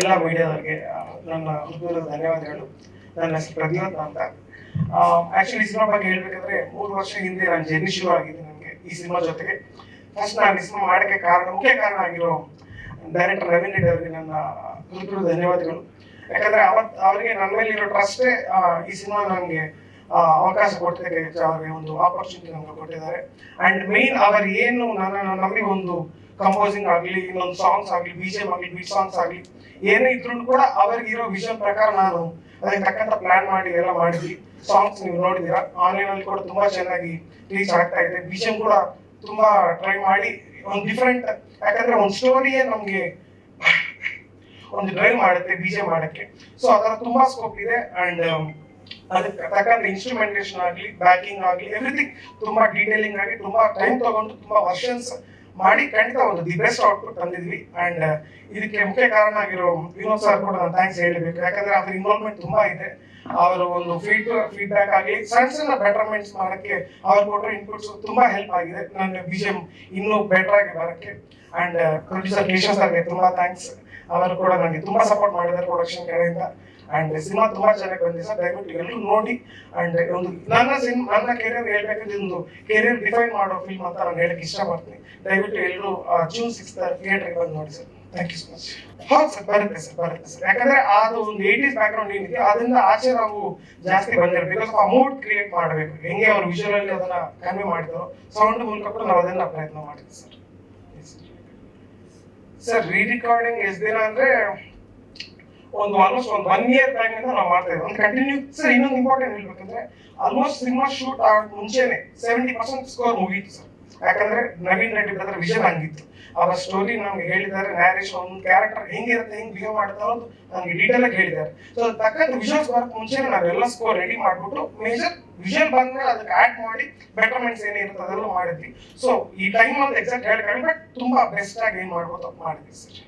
ಎಲ್ಲ ಮೀಡಿಯಾದವರಿಗೆ ನನ್ನ ಹೃದಯದ ಧನ್ಯವಾದಗಳು. ನನ್ನ ಹೆಸರು ಪ್ರದ್ಯೋತ್ ಅಂತ. ಆಕ್ಚುಲಿ ಸಿನಿಮಾ ಬಗ್ಗೆ ಹೇಳ್ಬೇಕಂದ್ರೆ ಮೂರು ವರ್ಷ ಹಿಂದೆ ನಾನು ಜರ್ನಿ ಶುರು ಆಗಿದೆ ನನಗೆ ಈ ಸಿನಿಮಾ ಜೊತೆಗೆ. ಫಸ್ಟ್ ನಾನು ಈ ಸಿನಿಮಾ ಮಾಡೋಕ್ಕೆ ಕಾರಣ, ಮುಖ್ಯ ಕಾರಣ ಆಗಿರೋ ಡೈರೆಕ್ಟರ್ ರವೀಂದ್ರ ರೆಡ್ಡಿ ಅವರಿಗೆ ನನ್ನ ಹೃದಯದ ಧನ್ಯವಾದಗಳು. ಯಾಕಂದ್ರೆ ಅವತ್, ಅವರಿಗೆ ನನ್ನ ಮೇಲೆ ಇರೋ ಟ್ರಸ್ಟೇ ಈ ಸಿನಿಮಾ ನನಗೆ ಅವಕಾಶ ಕೊಟ್ಟಿದ್ದಕ್ಕೆ ಅವರಿಗೆ ಒಂದು ಆಪರ್ಚುನಿಟಿ ನಮ್ಗೆ ಕೊಟ್ಟಿದ್ದಾರೆ. ಅಂಡ್ ಮೇನ್ ಅವರು ಏನು ನನ್ನ ನಮಗೆ ಒಂದು ಕಂಪೋಸಿಂಗ್ ಆಗಲಿ, ಇನ್ನೊಂದು ಸಾಂಗ್ಸ್ ಆಗಲಿ ಬಿ ಜಿ ಎಂ ಆಗಲಿ ಬೀಟ್ ಸಾಂಗ್ಸ್ ಆಗಲಿ ಏನೇ ಇದ್ರು ಕೂಡ ಅವ್ರಿಗೆ ಇರೋ ವಿಷನ್ ಪ್ರಕಾರ ನಾನು ಅದಕ್ಕೆ ತಕ್ಕಂತ ಪ್ಲಾನ್ ಮಾಡಿ, ಎಲ್ಲ ಮಾಡಿದ್ವಿ. ಸಾಂಗ್ಸ್ ನೀವು ನೋಡಿದೀರಾ ಆನ್ಲೈನ್ ಅಲ್ಲಿ ಕೂಡ ತುಂಬಾ ಚೆನ್ನಾಗಿ ರೀಚ್ ಆಗ್ತಾ ಇದೆ. ವಿಷನ್ ಕೂಡ ತುಂಬಾ ಟ್ರೈ ಮಾಡಿ. ಒಂದು ಡಿಫ್ರೆಂಟ್ ಯಾಕಂದ್ರೆ ಒಂದು ಸ್ಟೋರಿಯೇ ನಮ್ಗೆ ಒಂದು ಡ್ರೈವ್ ಮಾಡುತ್ತೆ ಬಿ ಜೆ ಮಾಡಕ್ಕೆ. ಸೊ ಅದರ ತುಂಬಾ ಸ್ಕೋಪ್ ಇದೆ ಅಂಡ್ ಅದಕ್ಕೆ ತಕ್ಕಂತ ಇನ್ಸ್ಟ್ರೂಮೆಂಟೇಷನ್ ಆಗಲಿ ಬ್ಯಾಕಿಂಗ್ ಆಗಲಿ ಎವ್ರಿಥಿಂಗ್ ತುಂಬಾ ಡೀಟೇಲಿಂಗ್ ಆಗಿ, ತುಂಬಾ ಟೈಮ್ ತಗೊಂಡು, ತುಂಬಾ ವರ್ಷನ್ಸ್ ಮಾಡಿ ಖಂಡಿತ ಒಂದು ದಿ ಬೆಸ್ಟ್ ಔಟ್ಪುಟ್ ತಂದಿದ್ವಿ. ಅಂಡ್ ಇದಕ್ಕೆ ಮುಖ್ಯ ಕಾರಣ ಆಗಿರೋ ವಿನೋದ್ ಸರ್ ಕೂಡ ನಾನು ಥ್ಯಾಂಕ್ಸ್ ಹೇಳಬೇಕು. ಯಾಕಂದ್ರೆ ಅದ್ರ ಇನ್ವಾಲ್ವ್ಮೆಂಟ್ ತುಂಬಾ ಇದೆ. ಅವರ ಒಂದು ಫೀಡ್ ಫೀಡ್ಬ್ಯಾಕ್ ಆಗಲಿ ಸಣ್ಣ ಸಣ್ಣ ಬೆಟರ್ಮೆಂಟ್ಸ್ ಮಾಡಕ್ಕೆ ಅವ್ರು ಕೊಟ್ಟರೆ ಇನ್ಪುಟ್ಸ್ ತುಂಬಾ ಹೆಲ್ಪ್ ಆಗಿದೆ. ನನ್ನ ಬಿಜಿಎಂ ಇನ್ನೂ ಬೆಟರ್ ಆಗಿ ಬರೋಕ್ಕೆ. ಅಂಡ್ ಪ್ರೊಡ್ಯೂಸರ್ ಕೇಶವ್ ಸರ್ಗೆ ತುಂಬಾ ಥ್ಯಾಂಕ್ಸ್ ಅವರು ಕೂಡ ನನಗೆ ತುಂಬಾ ಸಪೋರ್ಟ್ ಮಾಡಿದ್ದಾರೆ ಪ್ರೊಡಕ್ಷನ್ ಕಡೆಯಿಂದ. ಅಂಡ್ ಸಿನಿಮಾ ತುಂಬಾ ಚೆನ್ನಾಗಿ ಬಂದಿದೆ ಸರ್. ದಯವಿಟ್ಟು ಎಲ್ಲರೂ ನೋಡಿ. ಅಂಡ್ ಒಂದು, ನನ್ನ ಸಿನಿಮಾ ನನ್ನ ಕೆರಿಯರ್ ಹೇಳ್ಬೇಕಂದ್ರೆ ಒಂದು ಕೆರಿಯರ್ ಡಿಫೈನ್ ಮಾಡೋ ಫಿಲ್ಮ್ ಅಂತ ನಾನು ಹೇಳಕ್ ಇಷ್ಟಪಡ್ತೀನಿ. ದಯವಿಟ್ಟು ಎಲ್ಲರೂ ಜೂನ್ ಸಿಕ್ಸ್ ಥಿಯೇಟರ್ಗೆ ಬಂದು ನೋಡಿ sir. Thank you so much ಹೌದು ಸರ್ ಬರುತ್ತೆ ಸರ್ ಬರುತ್ತೆ ಸರ್ ಯಾಕಂದ್ರೆ ಅದು ಒಂದು ಏಟೀಸ್ ಬ್ಯಾಕ್ ಗ್ರೌಂಡ್ ಏನಿದೆ, ಅದರಿಂದ ಆಚೆ ನಾವು ಜಾಸ್ತಿ ಬಂದಿರೋ ಬಿಕಾಸ್ ಆ ಮೂಡ್ ಕ್ರಿಯೇಟ್ ಮಾಡಬೇಕು. ಹೆಂಗೆ ಅವರು ವಿಜುವಲ್ ಅಲ್ಲಿ ಅದನ್ನ ಕನ್ವೆ ಮಾಡಿದ್ರು ಸೌಂಡ್ ಮೂಲಕ ಕೂಡ ನಾವು ಅದನ್ನ ಪ್ರಯತ್ನ ಮಾಡಿದ್ವಿ ಸರ್ ಸರ್ ರೀ ರಿಕಾರ್ಡಿಂಗ್ ಎಷ್ಟು ದಿನ ಅಂದ್ರೆ ಒಂದು ಆಲ್ಮೋಸ್ಟ್ ಒಂದು ಒನ್ ಇಯರ್ ಬ್ಯಾಕ್ ಇಂದ ನಾವು ಮಾಡ್ತಾ ಇದ್ದೀವಿ ಒಂದು ಕಂಟಿನ್ಯೂ ಸರ್ ಇನ್ನೊಂದು ಇಂಪಾರ್ಟೆಂಟ್ ಹೇಳ್ಬೇಕಂದ್ರೆ ಆಲ್ಮೋಸ್ಟ್ ಸಿನಿಮಾ ಶೂಟ್ ಆಗ ಮುಂಚೆನೆ ಸೆವೆಂಟಿ ಪರ್ಸೆಂಟ್ ಸ್ಕೋರ್ ಮುಗೀತು ಸರ್ ಯಾಕಂದ್ರೆ ನವೀನ್ ರೆಡ್ಡಿ ಬ್ರದರ್ ವಿಷನ್ ಹಂಗಿತ್ತು. ಅವರ ಸ್ಟೋರಿ ನಮ್ಗೆ ಹೇಳಿದ್ದಾರೆ ನ್ಯಾರೇಷನ್ ಒಂದು ಕ್ಯಾರೆಕ್ಟರ್ ಹೆಂಗಿರುತ್ತೆ ಹೆಂಗ್ ಬಿಹೇವ್ ಮಾಡುತ್ತೆ ಅಂತ ನಮ್ಗೆ ಡೀಟೇಲ್ ಆಗಿ ಹೇಳಿದ್ದಾರೆ. ಸೊ ತಕ್ಕಂತ ವಿಷನ್ಸ್ ಬರಕ್ ಮುಂಚೆ ನಾವೆಲ್ಲ ಸ್ಕೋರ್ ರೆಡಿ ಮಾಡ್ಬಿಟ್ಟು ಮೇಜರ್ ವಿಷನ್ ಬಂದ್ಮೇಲೆ ಅದಕ್ಕೆ ಆಡ್ ಮಾಡಿ ಬೆಟರ್ಮೆಂಟ್ಸ್ ಏನಿರುತ್ತೆ ಅದೆಲ್ಲ ಮಾಡಿದ್ವಿ. ಸೊ ಈ ಟೈಮ್ ಅಂತ ಎಕ್ಸಾಕ್ಟ್ ಹೇಳ್ಕೊಂಡ್ರೆ ಬಟ್ ತುಂಬಾ ಬೆಸ್ಟ್ ಆಗಿ ಏನ್ ಮಾಡ್ಬೋದು ಮಾಡಿದ್ವಿ ಸರ್